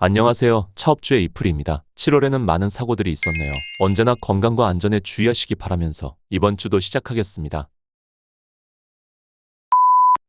안녕하세요. 차업주의 이풀입니다. 7월에는 많은 사고들이 있었네요. 언제나 건강과 안전에 주의하시기 바라면서 이번 주도 시작하겠습니다.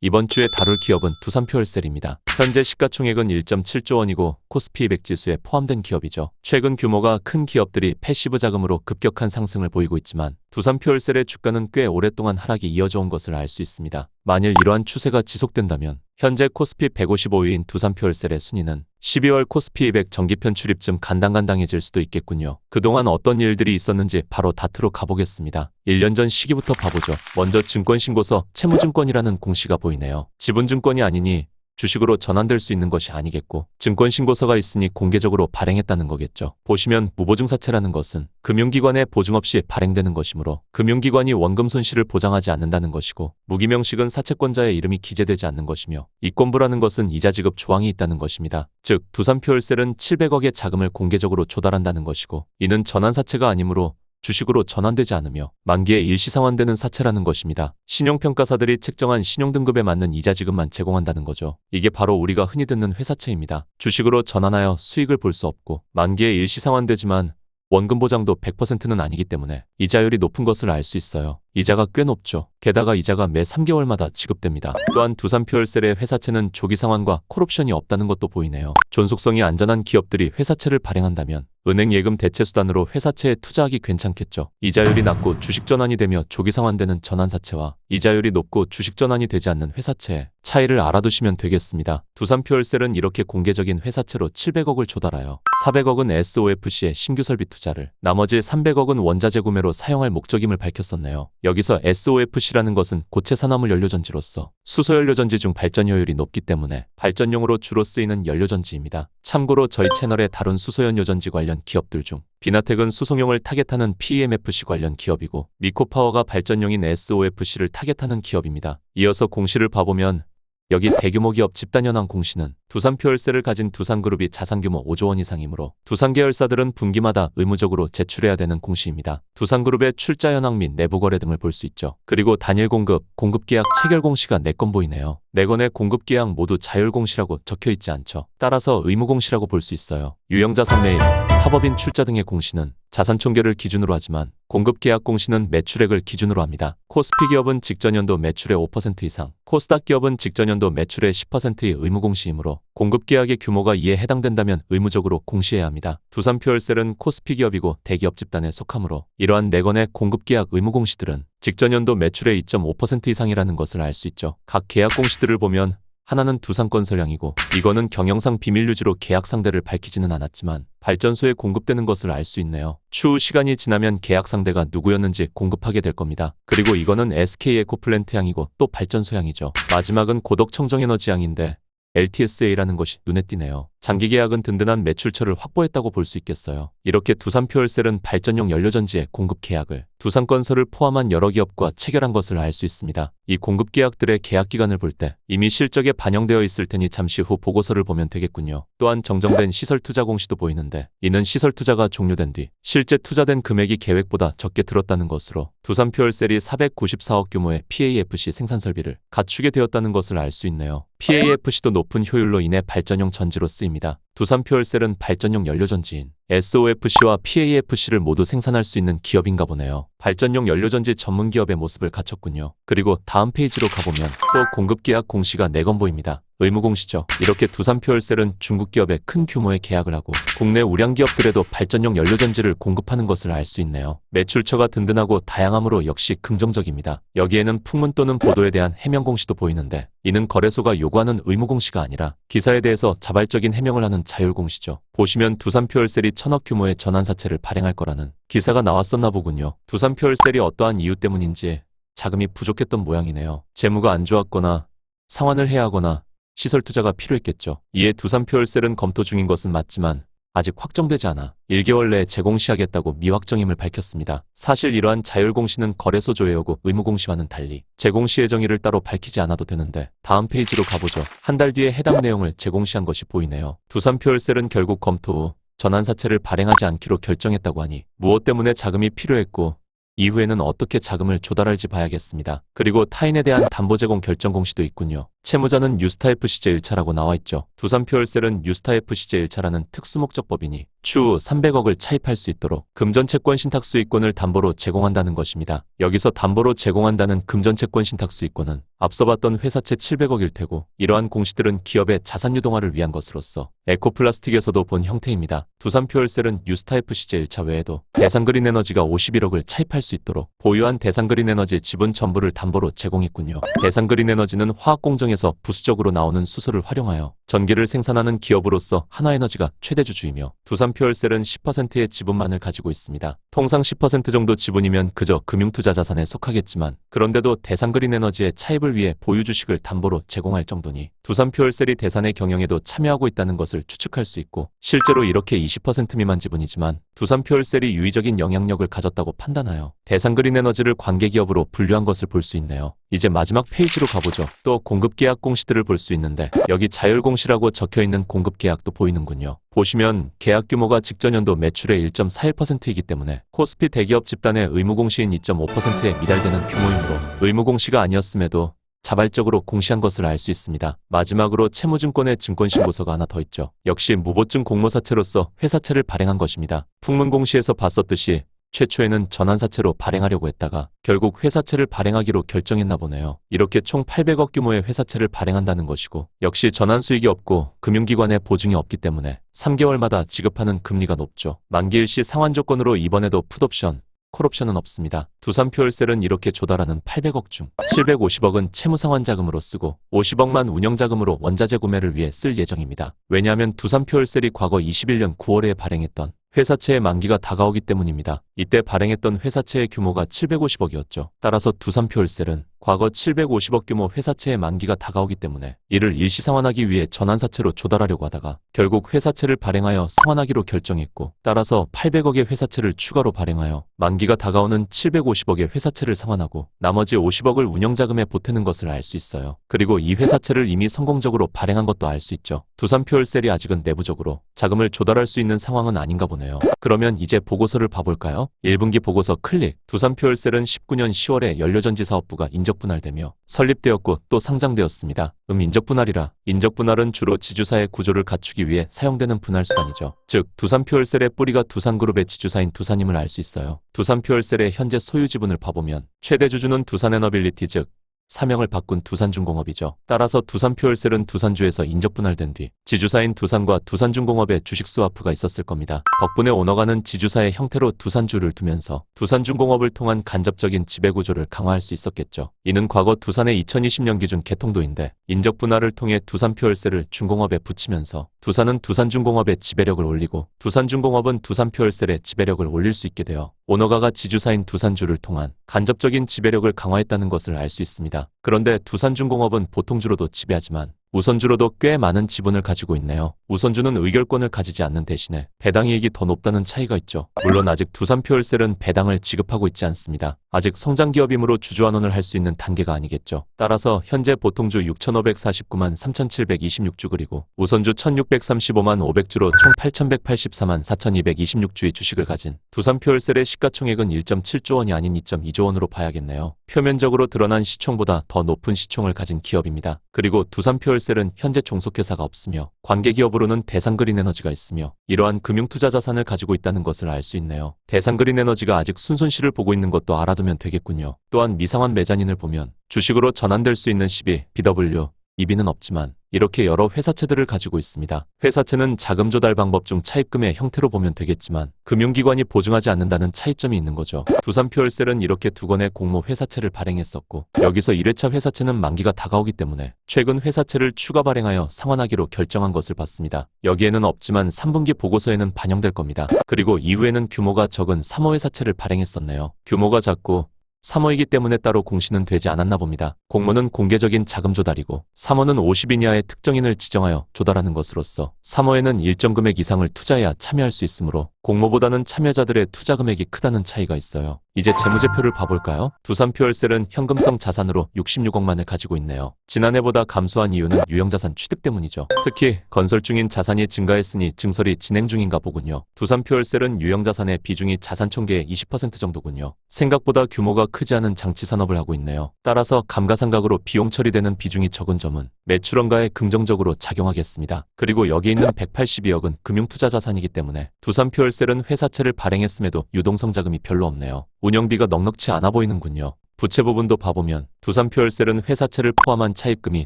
이번 주에 다룰 기업은 두산표얼셀입니다. 현재 시가총액은 1.7조 원이고 코스피 200 지수에 포함된 기업이죠. 최근 규모가 큰 기업들이 패시브 자금으로 급격한 상승을 보이고 있지만 두산표얼셀의 주가는 꽤 오랫동안 하락이 이어져 온 것을 알 수 있습니다. 만일 이러한 추세가 지속된다면 현재 코스피 155위인 두산표얼셀의 순위는 12월 코스피 200 정기편 출입쯤 간당간당해질 수도 있겠군요. 그동안 어떤 일들이 있었는지 바로 다트로 가보겠습니다. 1년 전 시기부터 봐보죠. 먼저 증권신고서 채무증권이라는 공시가 보이네요. 지분증권이 아니니 주식으로 전환될 수 있는 것이 아니겠고 증권신고서가 있으니 공개적으로 발행했다는 거겠죠. 보시면 무보증사채라는 것은 금융기관의 보증 없이 발행되는 것이므로 금융기관이 원금 손실을 보장하지 않는다는 것이고 무기명식은 사채권자의 이름이 기재되지 않는 것이며 이권부라는 것은 이자 지급 조항이 있다는 것입니다. 즉 두산표열셀은 700억의 자금을 공개적으로 조달한다는 것이고 이는 전환사채가 아니므로 주식으로 전환되지 않으며 만기에 일시상환되는 사채라는 것입니다. 신용평가사들이 책정한 신용등급에 맞는 이자 지급만 제공한다는 거죠. 이게 바로 우리가 흔히 듣는 회사채입니다. 주식으로 전환하여 수익을 볼 수 없고 만기에 일시상환되지만 원금 보장도 100%는 아니기 때문에 이자율이 높은 것을 알 수 있어요. 이자가 꽤 높죠. 게다가 이자가 매 3개월마다 지급됩니다. 또한 두산표열셀의 회사채는 조기 상환과 콜옵션이 없다는 것도 보이네요. 존속성이 안전한 기업들이 회사채를 발행한다면 은행 예금 대체 수단으로 회사채에 투자하기 괜찮겠죠. 이자율이 낮고 주식 전환이 되며 조기 상환되는 전환사채와 이자율이 높고 주식 전환이 되지 않는 회사채의 차이를 알아두시면 되겠습니다. 두산표열셀은 이렇게 공개적인 회사채로 700억을 조달하여 400억은 SOFC의 신규 설비 투자를 나머지 300억은 원자재 구매로 사용할 목적임을 밝혔었네요. 여기서 SOFC라는 것은 고체 산화물 연료전지로서 수소 연료전지 중 발전 효율이 높기 때문에 발전용으로 주로 쓰이는 연료전지입니다. 참고로 저희 채널에 다룬 수소 연료전지 관련 기업들 중 비나텍은 수송용을 타겟하는 PEMFC 관련 기업이고 미코파워가 발전용인 SOFC를 타겟하는 기업입니다. 이어서 공시를 봐보면 여기 대규모 기업 집단현황 공시는 두산 표열세를 가진 두산그룹이 자산규모 5조 원 이상이므로 두산 계열사들은 분기마다 의무적으로 제출해야 되는 공시입니다. 두산그룹의 출자 현황 및 내부 거래 등을 볼 수 있죠. 그리고 단일 공급, 공급 계약 체결 공시가 4건 보이네요. 4건의 공급 계약 모두 자율 공시라고 적혀 있지 않죠. 따라서 의무 공시라고 볼 수 있어요. 유형자산 매입, 합법인 출자 등의 공시는 자산 총계를 기준으로 하지만 공급 계약 공시는 매출액을 기준으로 합니다. 코스피 기업은 직전 연도 매출의 5% 이상, 코스닥 기업은 직전 연도 매출의 10%의 의무 공시이므로 공급 계약의 규모가 이에 해당된다면 의무적으로 공시해야 합니다. 두산표열셀은 코스피 기업이고 대기업 집단에 속하므로 이러한 4건의 공급 계약 의무 공시들은 직전 연도 매출의 2.5% 이상이라는 것을 알 수 있죠. 각 계약 공시들을 보면 하나는 두산건설량이고 이거는 경영상 비밀 유지로 계약 상대를 밝히지는 않았지만 발전소에 공급되는 것을 알 수 있네요. 추후 시간이 지나면 계약 상대가 누구였는지 공급하게 될 겁니다. 그리고 이거는 SK 에코플랜트 향이고 또 발전소 향이죠. 마지막은 고덕 청정에너지 향인데 LTSA라는 것이 눈에 띄네요. 장기 계약은 든든한 매출처를 확보했다고 볼 수 있겠어요. 이렇게 두산표열셀은 발전용 연료전지의 공급 계약을 두산건설을 포함한 여러 기업과 체결한 것을 알 수 있습니다. 이 공급 계약들의 계약 기간을 볼 때 이미 실적에 반영되어 있을 테니 잠시 후 보고서를 보면 되겠군요. 또한 정정된 시설 투자 공시도 보이는데 이는 시설 투자가 종료된 뒤 실제 투자된 금액이 계획보다 적게 들었다는 것으로 두산표열셀이 494억 규모의 PAFC 생산 설비를 갖추게 되었다는 것을 알 수 있네요. PAFC도 높은 효율로 인해 발전용 전지로 쓰 입니다. 두산표열셀은 발전용 연료전지인 SOFC와 PAFC를 모두 생산할 수 있는 기업인가 보네요. 발전용 연료전지 전문 기업의 모습을 갖췄군요. 그리고 다음 페이지로 가보면 또 공급 계약 공시가 4건 보입니다. 의무 공시죠. 이렇게 두산표열셀은 중국 기업에 큰 규모의 계약을 하고 국내 우량 기업들에도 발전용 연료전지를 공급하는 것을 알 수 있네요. 매출처가 든든하고 다양함으로 역시 긍정적입니다. 여기에는 풍문 또는 보도에 대한 해명 공시도 보이는데 이는 거래소가 요구하는 의무 공시가 아니라 기사에 대해서 자발적인 해명을 하는 자율 공시죠. 보시면 두산표열셀이 천억 규모의 전환사채를 발행할 거라는 기사가 나왔었나 보군요. 두산표열셀이 어떠한 이유 때문인지 자금이 부족했던 모양이네요. 재무가 안 좋았거나 상환을 해야 하거나 시설 투자가 필요했겠죠. 이에 두산표열셀은 검토 중인 것은 맞지만 아직 확정되지 않아 1개월 내에 재공시하겠다고 미확정임을 밝혔습니다. 사실 이러한 자율공시는 거래소 조회여고 의무공시와는 달리 재공시 예정일을 따로 밝히지 않아도 되는데 다음 페이지로 가보죠. 한 달 뒤에 해당 내용을 재공시한 것이 보이네요. 두산표열셀은 결국 검토 후 전환사채를 발행하지 않기로 결정했다고 하니 무엇 때문에 자금이 필요했고 이후에는 어떻게 자금을 조달할지 봐야겠습니다. 그리고 타인에 대한 담보 제공 결정 공시도 있군요. 채무자는 뉴스타 FC제 1차라고 나와 있죠. 두산표월셀은 뉴스타 FC제 1차라는 특수목적법이니 추후 300억을 차입할 수 있도록 금전채권 신탁 수익권을 담보로 제공한다는 것입니다. 여기서 담보로 제공한다는 금전채권 신탁 수익권은 앞서 봤던 회사채 700억일 테고 이러한 공시들은 기업의 자산 유동화를 위한 것으로서 에코플라스틱에서도 본 형태입니다. 두산표월셀은 뉴스타 FC제 1차 외에도 대상그린에너지가 51억을 차입할 수 있도록 보유한 대상그린에너지 지분 전부를 담보로 제공했군요. 대상그린에너지는 화학공정 에서 부수적으로 나오는 수소를 활용하여 전기를 생산하는 기업으로서 하나에너지가 최대 주주이며 두산표월셀은 10%의 지분만을 가지고 있습니다. 통상 10% 정도 지분이면 그저 금융투자 자산에 속하겠지만 그런데도 대상그린에너지의 차입을 위해 보유 주식을 담보로 제공할 정도니 두산표월셀이 대산의 경영에도 참여하고 있다는 것을 추측할 수 있고 실제로 이렇게 20% 미만 지분이지만 두산표월셀이 유의적인 영향력을 가졌다고 판단하여 대상그린에너지를 관계기업으로 분류한 것을 볼 수 있네요. 이제 마지막 페이지로 가보죠. 또 공급계약 공시들을 볼 수 있는데 여기 자율공시라고 적혀있는 공급계약도 보이는군요. 보시면 계약 규모가 직전 연도 매출의 1.41%이기 때문에 코스피 대기업 집단의 의무공시인 2.5%에 미달되는 규모이므로 의무공시가 아니었음에도 자발적으로 공시한 것을 알 수 있습니다. 마지막으로 채무증권의 증권신고서가 하나 더 있죠. 역시 무보증 공모사채로서 회사채를 발행한 것입니다. 풍문공시에서 봤었듯이 최초에는 전환사채로 발행하려고 했다가 결국 회사채를 발행하기로 결정했나 보네요. 이렇게 총 800억 규모의 회사채를 발행한다는 것이고 역시 전환 수익이 없고 금융기관의 보증이 없기 때문에 3개월마다 지급하는 금리가 높죠. 만기일 시 상환 조건으로 이번에도 풋옵션, 콜옵션은 없습니다. 두산표월셀은 이렇게 조달하는 800억 중 750억은 채무상환 자금으로 쓰고 50억만 운영자금으로 원자재 구매를 위해 쓸 예정입니다. 왜냐하면 두산표월셀이 과거 21년 9월에 발행했던 회사채의 만기가 다가오기 때문입니다. 이때 발행했던 회사채의 규모가 750억이었죠. 따라서 두산표월셀은 과거 750억 규모 회사채의 만기가 다가오기 때문에 이를 일시 상환하기 위해 전환사채로 조달하려고 하다가 결국 회사채를 발행하여 상환하기로 결정했고 따라서 800억의 회사채를 추가로 발행하여 만기가 다가오는 750억의 회사채를 상환하고 나머지 50억을 운영자금에 보태는 것을 알 수 있어요. 그리고 이 회사채를 이미 성공적으로 발행한 것도 알 수 있죠. 두산표월셀이 아직은 내부적으로 자금을 조달할 수 있는 상황은 아닌가 보네요. 그러면 이제 보고서를 봐볼까요? 1분기 보고서 클릭. 두산표월셀은 19년 10월에 연료전지 사업부가 인적 분할되며 설립되었고 또 상장되었습니다. 음 인적 분할이라 인적 분할은 주로 지주사의 구조를 갖추기 위해 사용되는 분할 수단이죠. 즉 두산표월셀의 뿌리가 두산그룹의 지주사인 두산임을 알 수 있어요. 두산표월셀의 현재 소유 지분을 봐보면 최대 주주는 두산에너빌리티 즉 사명을 바꾼 두산중공업이죠. 따라서 두산표월셀은 두산주에서 인적분할된 뒤 지주사인 두산과 두산중공업의 주식 스와프가 있었을 겁니다. 덕분에 오너가는 지주사의 형태로 두산주를 두면서 두산중공업을 통한 간접적인 지배구조를 강화할 수 있었겠죠. 이는 과거 두산의 2020년 기준 개통도인데 인적분할을 통해 두산표월셀을 중공업에 붙이면서 두산은 두산중공업의 지배력을 올리고 두산중공업은 두산표월셀의 지배력을 올릴 수 있게 되어 오너가가 지주사인 두산주를 통한 간접적인 지배력을 강화했다는 것을 알 수 있습니다. 그런데 두산중공업은 보통주로도 지배하지만 우선주로도 꽤 많은 지분을 가지고 있네요. 우선주는 의결권을 가지지 않는 대신에 배당 이익이 더 높다는 차이가 있죠. 물론 아직 두산표월셀은 배당을 지급하고 있지 않습니다. 아직 성장기업이므로 주주환원을 할 수 있는 단계가 아니겠죠. 따라서 현재 보통주 6,549만 3,726주 그리고 우선주 1,635만 500주로 총 8,184만 4,226주의 주식을 가진 두산표월셀의 시가총액은 1.7조 원이 아닌 2.2조 원으로 봐야겠네요. 표면적으로 드러난 시총보다 더 높은 시총을 가진 기업입니다. 그리고 두산표 월셀은 현재 종속회사가 없으며 관계기업으로는 대상그린에너지가 있으며 이러한 금융투자 자산을 가지고 있다는 것을 알 수 있네요. 대상그린에너지가 아직 순손실을 보고 있는 것도 알아두면 되겠군요. 또한 미상환 매장인을 보면 주식으로 전환될 수 있는 12, BW, 이비는 없지만 이렇게 여러 회사채들을 가지고 있습니다. 회사채는 자금 조달 방법 중 차입금의 형태로 보면 되겠지만 금융기관이 보증하지 않는다는 차이점이 있는 거죠. 두산표월셀은 이렇게 두 건의 공모 회사채를 발행했었고 여기서 1회차 회사채는 만기가 다가오기 때문에 최근 회사채를 추가 발행하여 상환하기로 결정한 것을 봤습니다. 여기에는 없지만 3분기 보고서에는 반영될 겁니다. 그리고 이후에는 규모가 적은 3호 회사채를 발행했었네요. 규모가 작고 3호이기 때문에 따로 공시는 되지 않았나 봅니다. 공모는 공개적인 자금 조달이고 3호는 50인 이하의 특정인을 지정하여 조달하는 것으로서 3호에는 일정 금액 이상을 투자해야 참여할 수 있으므로 공모보다는 참여자들의 투자 금액이 크다는 차이가 있어요. 이제 재무제표를 봐볼까요? 두산퓨얼셀은 현금성 자산으로 66억만을 가지고 있네요. 지난해보다 감소한 이유는 유형자산 취득 때문이죠. 특히 건설 중인 자산이 증가했으니 증설이 진행 중인가 보군요. 두산퓨얼셀은 유형자산의 비중이 자산 총계의 20% 정도군요. 생각보다 규모가 크지 않은 장치 산업을 하고 있네요. 따라서 감가상각으로 비용 처리되는 비중이 적은 점은 매출원가에 긍정적으로 작용하겠습니다. 그리고 여기 있는 182억은 금융투자 자산이기 때문에 두산퓨얼셀은 회사채를 발행했음에도 유동성 자금이 별로 없네요. 운영비가 넉넉치 않아 보이는군요. 부채 부분도 봐보면 두산퓨얼셀은 회사채를 포함한 차입금이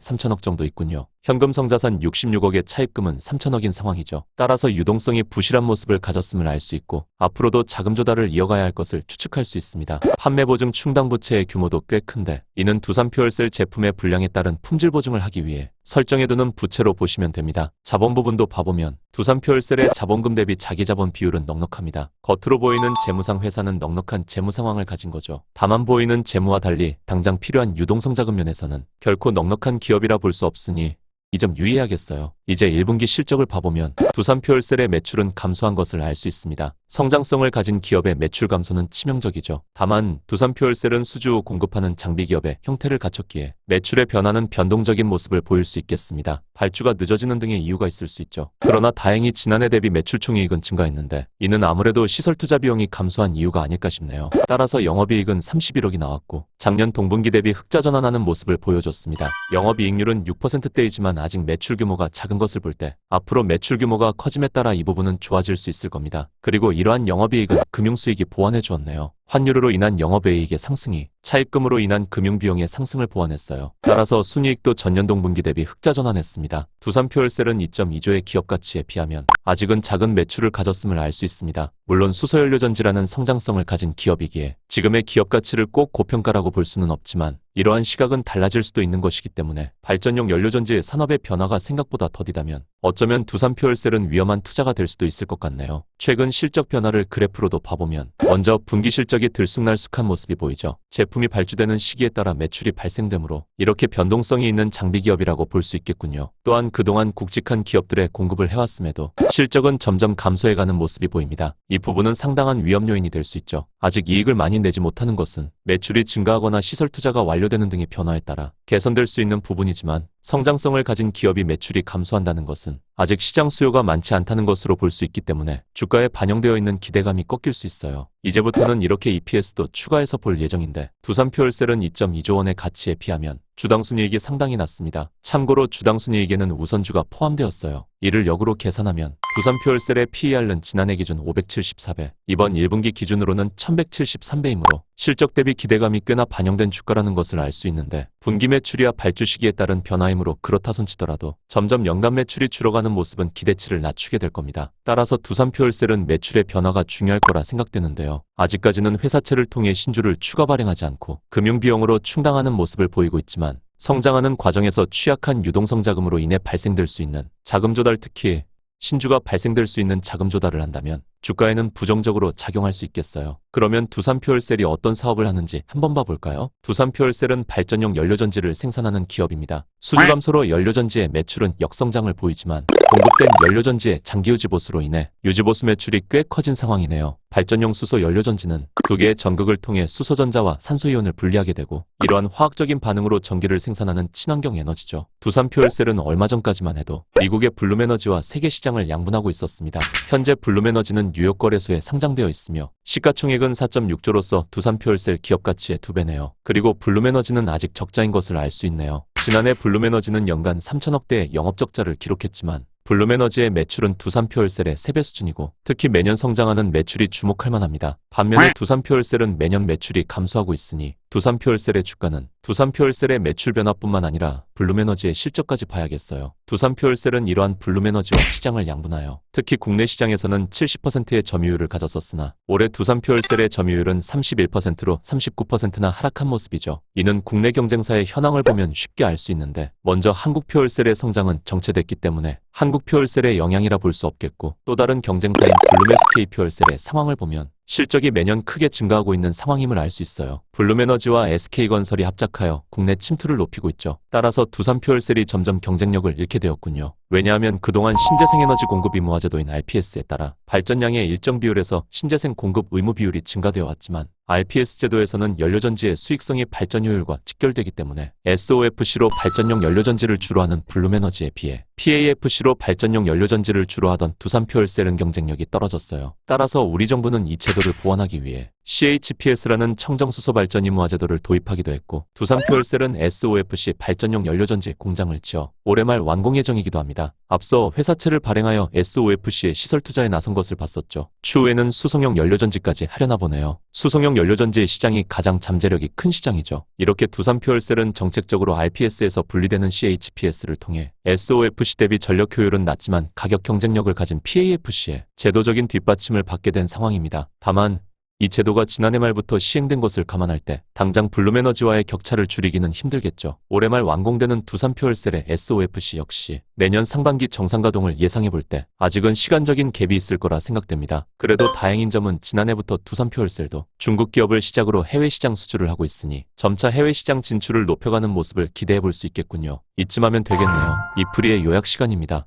3천억 정도 있군요. 현금 성 자산 66억의 차입금은 3천억인 상황이죠. 따라서 유동성이 부실한 모습을 가졌음을 알 수 있고 앞으로도 자금 조달을 이어가야 할 것을 추측할 수 있습니다. 판매 보증 충당 부채의 규모도 꽤 큰데 이는 두산퓨얼셀 제품의 분량에 따른 품질 보증을 하기 위해 설정해두는 부채로 보시면 됩니다. 자본 부분도 봐보면 두산퓨얼셀의 자본금 대비 자기 자본 비율은 넉넉합니다. 겉으로 보이는 재무상 회사는 넉넉한 재무 상황을 가진 거죠. 다만 보이는 재무와 달리 당장 필요한 유동성 자금 면에서는 결코 넉넉한 기업이라 볼 수 없으니 이 점 유의해야겠어요. 이제 1분기 실적을 봐보면 두산퓨얼셀의 매출은 감소한 것을 알 수 있습니다. 성장성을 가진 기업의 매출 감소는 치명적이죠. 다만 두산퓨얼셀은 수주 후 공급하는 장비 기업의 형태를 갖췄기에 매출의 변화는 변동적인 모습을 보일 수 있겠습니다. 발주가 늦어지는 등의 이유가 있을 수 있죠. 그러나 다행히 지난해 대비 매출 총이익은 증가했는데 이는 아무래도 시설 투자 비용이 감소한 이유가 아닐까 싶네요. 따라서 영업이익은 31억이 나왔고 작년 동분기 대비 흑자 전환하는 모습을 보여줬습니다. 영업이익률은 6%대이지만 아직 매출 규모가 작은 것을 볼 때 앞으로 매출 규모가 커짐에 따라 이 부분은 좋아질 수 있을 겁니다. 그리고 이러한 영업이익은 금융수익이 보완해 주었네요. 환율로 인한 영업이익의 상승이 차입금으로 인한 금융비용의 상승을 보완했어요. 따라서 순이익도 전년 동 분기 대비 흑자 전환했습니다. 두산퓨얼셀은 2.2조의 기업 가치에 비하면 아직은 작은 매출을 가졌음을 알 수 있습니다. 물론 수소연료전지라는 성장성을 가진 기업이기에 지금의 기업 가치를 꼭 고평가라고 볼 수는 없지만 이러한 시각은 달라질 수도 있는 것이기 때문에 발전용 연료전지의 산업의 변화가 생각보다 더디다면 어쩌면 두산퓨얼셀은 위험한 투자가 될 수도 있을 것 같네요. 최근 실적 변화를 그래프로도 봐보면 먼저 분기 실적이 들쑥날쑥한 모습이 보이죠. 제품이 발주되는 시기에 따라 매출이 발생되므로 이렇게 변동성이 있는 장비 기업이라고 볼 수 있겠군요. 또한 그동안 굵직한 기업들의 공급을 해왔음에도 실적은 점점 감소해가는 모습이 보입니다. 이 부분은 상당한 위험 요인이 될 수 있죠. 아직 이익을 많이 내지 못하는 것은 매출이 증가하거나 시설 투자가 완료되는 등의 변화에 따라 개선될 수 있는 부분이지만 성장성을 가진 기업이 매출이 감소한다는 것은 아직 시장 수요가 많지 않다는 것으로 볼 수 있기 때문에 주가에 반영되어 있는 기대감이 꺾일 수 있어요. 이제부터는 이렇게 EPS도 추가해서 볼 예정인데 두산퓨얼셀은 2.2조 원의 가치에 비하면 주당 순이익이 상당히 낮습니다. 참고로 주당 순이익에는 우선주가 포함되었어요. 이를 역으로 계산하면 두산퓨얼셀의 PER는 지난해 기준 574배, 이번 1분기 기준으로는 1173배이므로 실적 대비 기대감이 꽤나 반영된 주가라는 것을 알 수 있는데 분기 매출이야 발주 시기에 따른 변화이므로 그렇다 손치더라도 점점 연간 매출이 줄어가는 모습은 기대치를 낮추게 될 겁니다. 따라서 두산퓨얼셀은 매출의 변화가 중요할 거라 생각되는데요. 아직까지는 회사채를 통해 신주를 추가 발행하지 않고 금융비용으로 충당하는 모습을 보이고 있지만 성장하는 과정에서 취약한 유동성 자금으로 인해 발생될 수 있는 자금 조달 특히 신주가 발생될 수 있는 자금 조달을 한다면 주가에는 부정적으로 작용할 수 있겠어요. 그러면 두산퓨얼셀이 어떤 사업을 하는지 한번 봐볼까요? 두산퓨얼셀은 발전용 연료전지를 생산하는 기업입니다. 수주 감소로 연료전지의 매출은 역성장을 보이지만 공급된 연료전지의 장기 유지보수로 인해 유지보수 매출이 꽤 커진 상황이네요. 발전용 수소 연료전지는 두 개의 전극을 통해 수소전자와 산소이온을 분리하게 되고 이러한 화학적인 반응으로 전기를 생산하는 친환경 에너지죠. 두산퓨얼셀은 얼마 전까지만 해도 미국의 블룸에너지와 세계 시장을 양분하고 있었습니다. 현재 블룸에너지는 뉴욕 거래소에 상장되어 있으며 시가총액은 4.6조로서 두산퓨얼셀 기업 가치의 두 배네요. 그리고 블룸에너지는 아직 적자인 것을 알 수 있네요. 지난해 블룸에너지는 연간 3천억대의 영업 적자를 기록했지만 블룸에너지의 매출은 두산퓨얼셀의 3배 수준이고 특히 매년 성장하는 매출이 주 목할 만합니다. 반면에 두산퓨얼셀은 매년 매출이 감소하고 있으니 두산퓨얼셀의 주가는 두산퓨얼셀의 매출 변화뿐만 아니라 블룸에너지의 실적까지 봐야겠어요. 두산퓨얼셀은 이러한 블룸에너지와 시장을 양분하여 특히 국내 시장에서는 70%의 점유율을 가졌었으나 올해 두산퓨얼셀의 점유율은 31%로 39%나 하락한 모습이죠. 이는 국내 경쟁사의 현황을 보면 쉽게 알 수 있는데 먼저 한국퓨얼셀의 성장은 정체됐기 때문에 한국퓨얼셀의 영향이라 볼 수 없겠고 또 다른 경쟁사인 블룸에스케이 퓨얼셀의 상황을 보면 실적이 매년 크게 증가하고 있는 상황임을 알 수 있어요. 블룸에너지와 SK건설이 합작하여 국내 침투를 높이고 있죠. 따라서 두산 퓨얼셀이 점점 경쟁력을 잃게 되었군요. 왜냐하면 그동안 신재생 에너지 공급 의무 화제도인 RPS에 따라 발전량의 일정 비율에서 신재생 공급 의무 비율이 증가되어 왔지만 RPS 제도에서는 연료전지의 수익성이 발전 효율과 직결되기 때문에 SOFC로 발전용 연료전지를 주로 하는 블룸에너지에 비해 PAFC로 발전용 연료전지를 주로 하던 두산퓨얼셀은 경쟁력이 떨어졌어요. 따라서 우리 정부는 이 제도를 보완하기 위해 CHPS라는 청정수소 발전 의무화 제도를 도입하기도 했고 두산퓨얼셀은 SOFC 발전용 연료전지 공장을 지어 올해 말 완공 예정이기도 합니다. 앞서 회사채를 발행하여 SOFC에 시설 투자에 나선 것을 봤었죠. 추후에는 수송용 연료전지까지 하려나 보네요. 수송용 연료전지 시장이 가장 잠재력이 큰 시장이죠. 이렇게 두산퓨얼셀은 정책적으로 RPS에서 분리되는 CHPS를 통해 SOFC 대비 전력 효율은 낮지만 가격 경쟁력을 가진 PAFC에 제도적인 뒷받침을 받게 된 상황입니다. 다만 이 제도가 지난해 말부터 시행된 것을 감안할 때 당장 블룸에너지와의 격차를 줄이기는 힘들겠죠. 올해 말 완공되는 두산퓨얼셀의 SOFC 역시 내년 상반기 정상 가동을 예상해 볼 때 아직은 시간적인 갭이 있을 거라 생각됩니다. 그래도 다행인 점은 지난해부터 두산퓨얼셀도 중국 기업을 시작으로 해외 시장 수주를 하고 있으니 점차 해외 시장 진출을 높여가는 모습을 기대해 볼 수 있겠군요. 이쯤 하면 되겠네요. 이프리의 요약 시간입니다.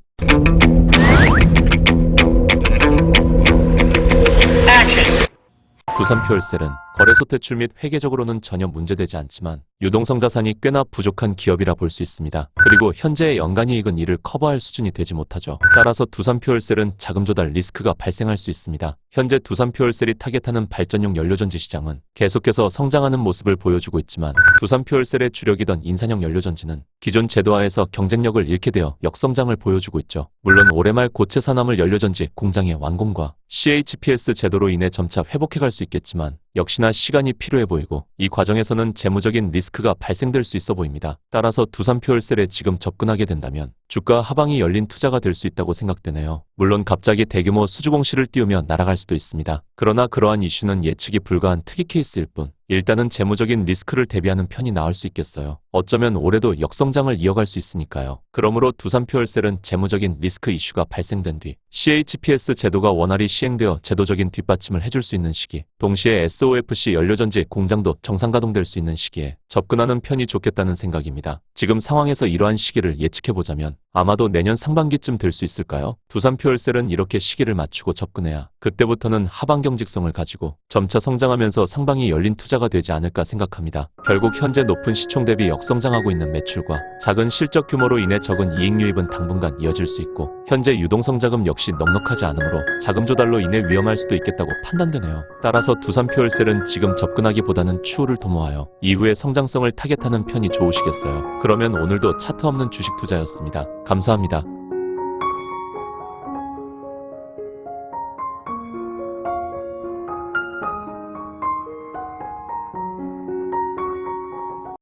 두산퓨얼셀은 거래소 퇴출 및 회계적으로는 전혀 문제되지 않지만 유동성 자산이 꽤나 부족한 기업이라 볼 수 있습니다. 그리고 현재의 연간이익은 이를 커버할 수준이 되지 못하죠. 따라서 두산퓨얼셀은 자금 조달 리스크가 발생할 수 있습니다. 현재 두산퓨얼셀이 타겟하는 발전용 연료전지 시장은 계속해서 성장하는 모습을 보여주고 있지만 두산퓨얼셀의 주력이던 인산형 연료전지는 기존 제도하에서 경쟁력을 잃게 되어 역성장을 보여주고 있죠. 물론 올해 말 고체 산화물 연료전지 공장의 완공과 CHPS 제도로 인해 점차 회복해갈 수 있겠지만 역시나 시간이 필요해 보이고 이 과정에서는 재무적인 리스크가 발생될 수 있어 보입니다. 따라서 두산퓨얼셀에 지금 접근하게 된다면 주가 하방이 열린 투자가 될 수 있다고 생각되네요. 물론 갑자기 대규모 수주공시를 띄우며 날아갈 수도 있습니다. 그러나 그러한 이슈는 예측이 불가한 특이 케이스일 뿐 일단은 재무적인 리스크를 대비하는 편이 나을 수 있겠어요. 어쩌면 올해도 역성장을 이어갈 수 있으니까요. 그러므로 두산퓨얼셀은 재무적인 리스크 이슈가 발생된 뒤 CHPS 제도가 원활히 시행되어 제도적인 뒷받침을 해줄 수 있는 시기, 동시에 SOFC 연료전지 공장도 정상 가동될 수 있는 시기에 접근하는 편이 좋겠다는 생각입니다. 지금 상황에서 이러한 시기를 예측해보자면 아마도 내년 상반기쯤 될 수 있을까요? 두산 퓨얼셀은 이렇게 시기를 맞추고 접근해야 그때부터는 하반 경직성을 가지고 점차 성장하면서 상방이 열린 투자가 되지 않을까 생각합니다. 결국 현재 높은 시총 대비 역성장하고 있는 매출과 작은 실적 규모로 인해 적은 이익 유입은 당분간 이어질 수 있고 현재 유동성 자금 역시 넉넉하지 않으므로 자금 조달로 인해 위험할 수도 있겠다고 판단되네요. 따라서 두산 퓨얼셀은 지금 접근하기보다는 추후를 도모하여 이후의 성장성을 타겟하는 편이 좋으시겠어요. 그러면 오늘도 차트 없는 주식 투자였습니다. 감사합니다.